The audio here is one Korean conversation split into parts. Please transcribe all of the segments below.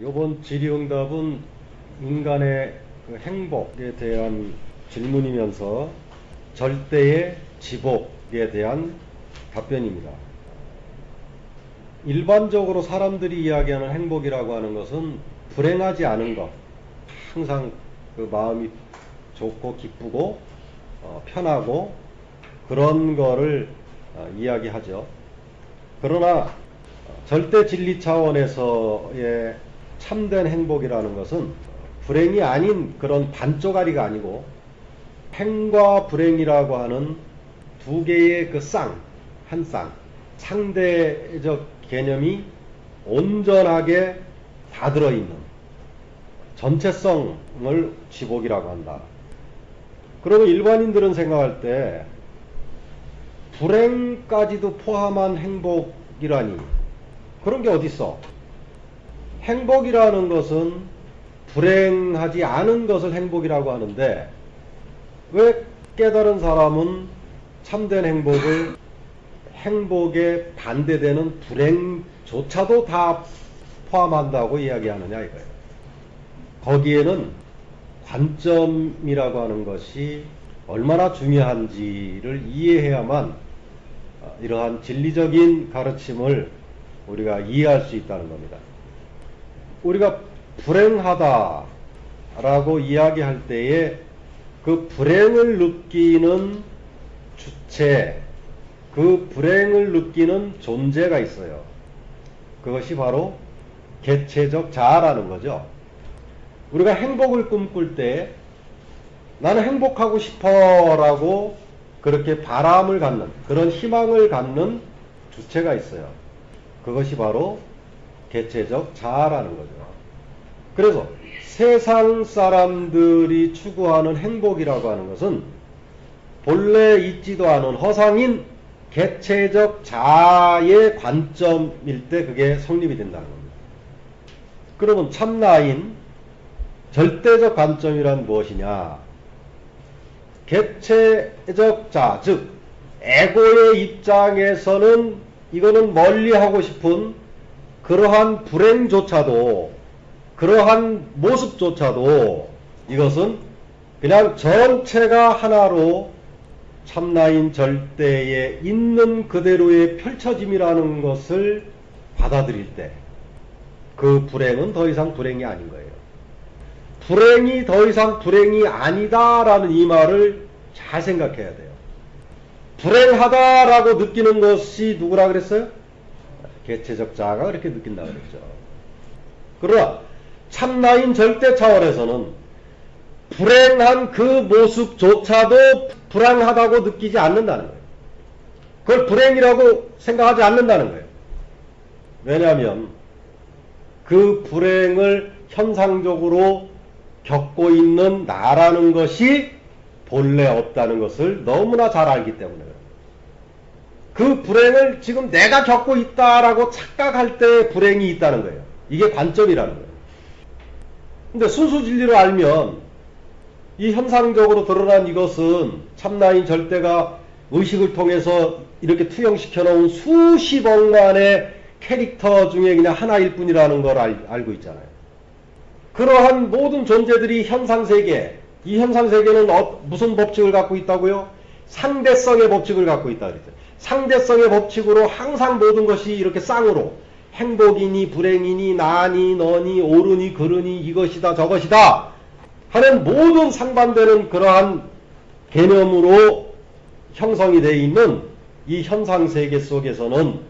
이번 질의응답은 인간의 그 행복에 대한 질문이면서 절대의 지복에 대한 답변입니다. 일반적으로 사람들이 이야기하는 행복이라고 하는 것은 불행하지 않은 것, 항상 그 마음이 좋고 기쁘고 어, 편하고 그런 거를 어, 이야기하죠. 그러나 절대 진리 차원에서의 참된 행복이라는 것은 불행이 아닌 그런 반쪽아리가 아니고 행과 불행이라고 하는 두 개의 그 쌍, 한 쌍, 상대적 개념이 온전하게 다 들어있는 전체성을 지복이라고 한다. 그러면 일반인들은 생각할 때 불행까지도 포함한 행복이라니 그런 게 어딨어? 행복이라는 것은 불행하지 않은 것을 행복이라고 하는데 왜 깨달은 사람은 참된 행복을 행복에 반대되는 불행조차도 다 포함한다고 이야기하느냐 이거예요. 거기에는 관점이라고 하는 것이 얼마나 중요한지를 이해해야만 어, 이러한 진리적인 가르침을 우리가 이해할 수 있다는 겁니다. 우리가 불행하다라고 이야기할 때에 그 불행을 느끼는 주체, 그 불행을 느끼는 존재가 있어요. 그것이 바로 개체적 자아라는 거죠. 우리가 행복을 꿈꿀 때 나는 행복하고 싶어라고 그렇게 바람을 갖는 그런 희망을 갖는 주체가 있어요. 그것이 바로 개체적 자아라는 거죠. 그래서 세상 사람들이 추구하는 행복이라고 하는 것은 본래 있지도 않은 허상인 개체적 자아의 관점일 때 그게 성립이 된다는 겁니다. 그러면 참나인 절대적 관점이란 무엇이냐? 개체적 자, 즉 에고의 입장에서는 이거는 멀리 하고 싶은 그러한 불행조차도 그러한 모습조차도 이것은 그냥 전체가 하나로 참나인 절대에 있는 그대로의 펼쳐짐이라는 것을 받아들일 때 그 불행은 더 이상 불행이 아닌 거예요. 불행이 더 이상 불행이 아니다라는 이 말을 잘 생각해야 돼요. 불행하다라고 느끼는 것이 누구라 그랬어요? 개체적 자아가 그렇게 느낀다 그랬죠. 그러나 참나인 절대 차원에서는 불행한 그 모습조차도 불행하다고 느끼지 않는다는 거예요. 그걸 불행이라고 생각하지 않는다는 거예요. 왜냐하면 그 불행을 현상적으로 겪고 있는 나라는 것이 본래 없다는 것을 너무나 잘 알기 때문에 그 불행을 지금 내가 겪고 있다라고 착각할 때 불행이 있다는 거예요. 이게 관점이라는 거예요. 근데 순수 진리를 알면 이 현상적으로 드러난 이것은 참나인 절대가 의식을 통해서 이렇게 투영시켜 놓은 수십억만의 캐릭터 중에 그냥 하나일 뿐이라는 걸 알, 알고 있잖아요. 그러한 모든 존재들이 현상세계, 이 현상세계는 어, 무슨 법칙을 갖고 있다고요? 상대성의 법칙을 갖고 있다. 상대성의 법칙으로 항상 모든 것이 이렇게 쌍으로 행복이니 불행이니 나니 너니 옳으니 그르니 이것이다 저것이다 하는 모든 상반되는 그러한 개념으로 형성이 되어 있는 이 현상 세계 속에서는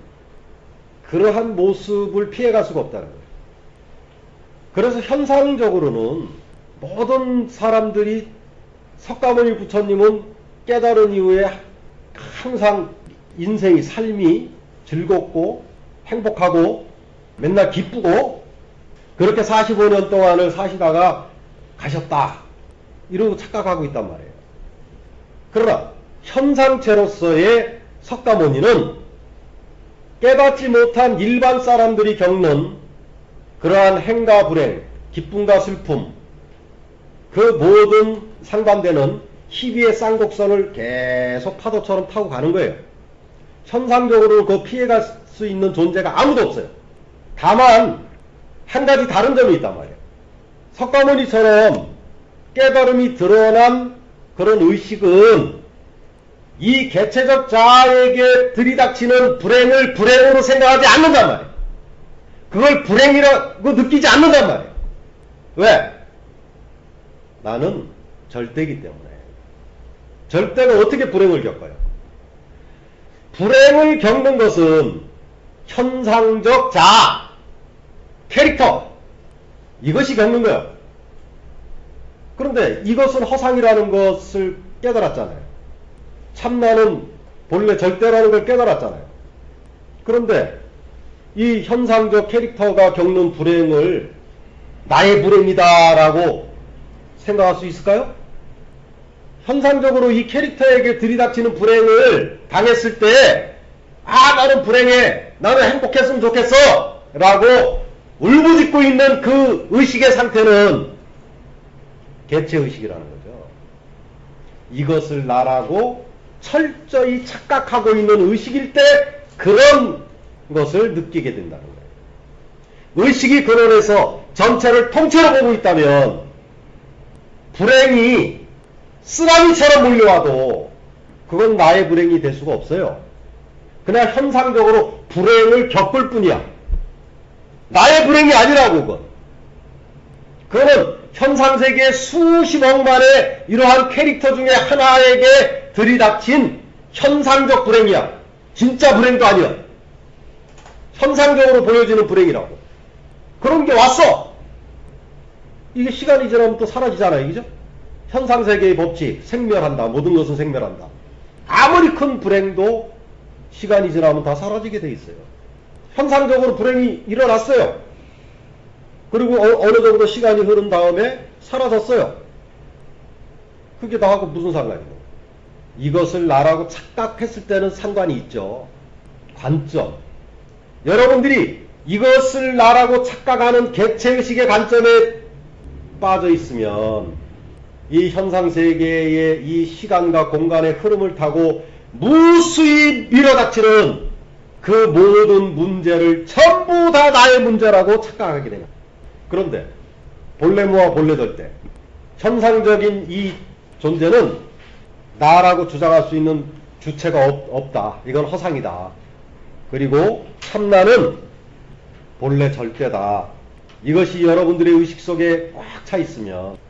그러한 모습을 피해갈 수가 없다는 거예요. 그래서 현상적으로는 모든 사람들이 석가모니 부처님은 깨달은 이후에 항상 인생이 삶이 즐겁고 행복하고 맨날 기쁘고 그렇게 45년 동안을 사시다가 가셨다. 이러고 착각하고 있단 말이에요. 그러나 현상체로서의 석가모니는 깨닫지 못한 일반 사람들이 겪는 그러한 행과 불행, 기쁨과 슬픔, 그 모든 상반되는 희비의 쌍곡선을 계속 파도처럼 타고 가는 거예요. 현상적으로 그 피해갈 수 있는 존재가 아무도 없어요. 다만 한 가지 다른 점이 있단 말이에요. 석가모니처럼 깨달음이 드러난 그런 의식은 이 개체적 자아에게 들이닥치는 불행을 불행으로 생각하지 않는단 말이에요. 그걸 불행이라고 느끼지 않는단 말이에요. 왜? 나는 절대이기 때문에. 절대가 어떻게 불행을 겪어요? 불행을 겪는 것은 현상적 자아, 캐릭터, 이것이 겪는 거예요. 그런데 이것은 허상이라는 것을 깨달았잖아요. 참나는 본래 절대라는 걸 깨달았잖아요. 그런데 이 현상적 캐릭터가 겪는 불행을 나의 불행이다라고 생각할 수 있을까요? 현상적으로 이 캐릭터에게 들이닥치는 불행을 당했을 때, 아, 나는 불행해. 나는 행복했으면 좋겠어. 라고 울부짖고 있는 그 의식의 상태는 개체의식이라는 거죠. 이것을 나라고 철저히 착각하고 있는 의식일 때 그런 것을 느끼게 된다는 거예요. 의식이 근원해서 전체를 통째로 보고 있다면 불행이 쓰나미처럼 몰려와도 그건 나의 불행이 될 수가 없어요. 그냥 현상적으로 불행을 겪을 뿐이야. 나의 불행이 아니라고 그건. 그거는 현상세계의 수십억만의 이러한 캐릭터 중에 하나에게 들이닥친 현상적 불행이야. 진짜 불행도 아니야. 현상적으로 보여지는 불행이라고. 그런 게 왔어. 이게 시간이 지나면 또 사라지잖아요. 그죠? 현상세계의 법칙, 생멸한다. 모든 것은 생멸한다. 아무리 큰 불행도 시간이 지나면 다 사라지게 돼 있어요. 현상적으로 불행이 일어났어요. 그리고 어, 느 정도 시간이 흐른 다음에 사라졌어요. 그게 나하고 무슨 상관이에요? 이것을 나라고 착각했을 때는 상관이 있죠. 관점. 여러분들이 이것을 나라고 착각하는 개체의식의 관점에 빠져 있으면 이 현상 세계의 이 시간과 공간의 흐름을 타고 무수히 밀어닥치는 그 모든 문제를 전부 다 나의 문제라고 착각하게 됩니다. 그런데 본래무와 본래절대 현상적인 이 존재는 나라고 주장할 수 있는 주체가 없, 없다. 이건 허상이다. 그리고 참나는 본래 절대다. 이것이 여러분들의 의식 속에 꽉 차 있으면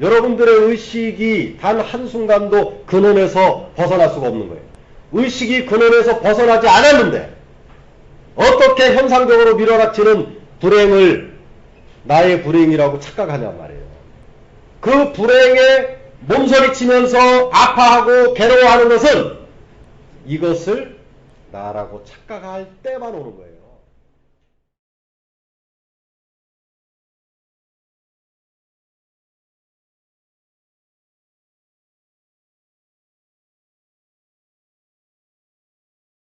여러분들의 의식이 단 한순간도 근원에서 벗어날 수가 없는 거예요. 의식이 근원에서 벗어나지 않았는데 어떻게 현상적으로 밀어닥치는 불행을 나의 불행이라고 착각하냔 말이에요. 그 불행에 몸서리치면서 아파하고 괴로워하는 것은 이것을 나라고 착각할 때만 오는 거예요.